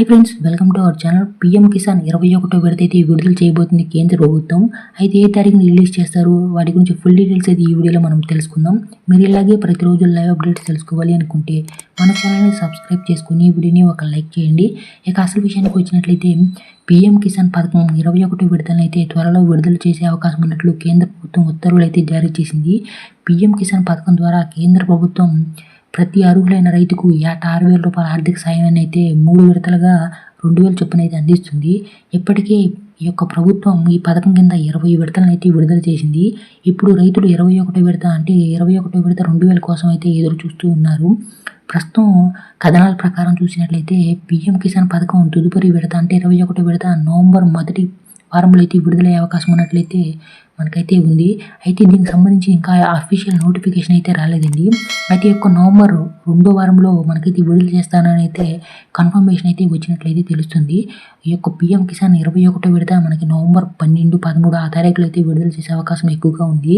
Hi friends welcome to our channel PM Kisan ఇరవై ఒకటో విడత అయితే విడుదల చేయబోతుంది కేంద్ర ప్రభుత్వం. అయితే ఏ తారీఖున రిలీజ్ చేస్తారు? వాటి గురించి ఫుల్ డీటెయిల్స్ అయితే ఈ వీడియోలో మనం తెలుసుకుందాం. మీరు ఇలాగే ప్రతిరోజు లైవ్ అప్డేట్స్ తెలుసుకోవాలి అనుకుంటే మన ఛానల్ని సబ్స్క్రైబ్ చేసుకుని వీడియోని ఒక లైక్ చేయండి. ఇక అసలు విషయానికి వచ్చినట్లయితే పిఎం కిసాన్ పథకం ఇరవై ఒకటో విడతలను అయితే త్వరలో విడుదల చేసే అవకాశం ఉన్నట్లు కేంద్ర ప్రభుత్వం ఉత్తర్వులు అయితే జారీ చేసింది. పిఎం కిసాన్ పథకం ద్వారా కేంద్ర ప్రభుత్వం ప్రతి అర్హులైన రైతుకు ఏటా ఆరు వేల రూపాయల ఆర్థిక సాయం అయితే మూడు విడతలుగా రెండు వేల చొప్పున అయితే అందిస్తుంది. ఇప్పటికే ఈ యొక్క ప్రభుత్వం ఈ పథకం కింద ఇరవై విడతలను అయితే విడుదల చేసింది. ఇప్పుడు రైతులు ఇరవై ఒకటో విడత అంటే ఇరవై ఒకటో విడత రెండు వేల కోసం అయితే ఎదురు చూస్తూ ఉన్నారు. ప్రస్తుతం కథనాల ప్రకారం చూసినట్లయితే పిఎం కిసాన్ పథకం తదుపరి విడత అంటే ఇరవై ఒకటో విడత నవంబర్ మొదటి వారంలో అయితే విడుదలయ్యే అవకాశం ఉన్నట్లయితే మనకైతే ఉంది. అయితే దీనికి సంబంధించి ఇంకా అఫీషియల్ నోటిఫికేషన్ అయితే రాలేదండి. అయితే ఒక యొక్క నవంబర్ రెండో వారంలో మనకైతే విడుదల చేస్తానని అయితే కన్ఫర్మేషన్ అయితే వచ్చినట్లయితే తెలుస్తుంది. ఈ యొక్క పిఎం కిసాన్ ఇరవై ఒకటో విడత మనకి నవంబర్ పన్నెండు పదమూడు ఆ తారీఖులు అయితే విడుదల చేసే అవకాశం ఎక్కువగా ఉంది.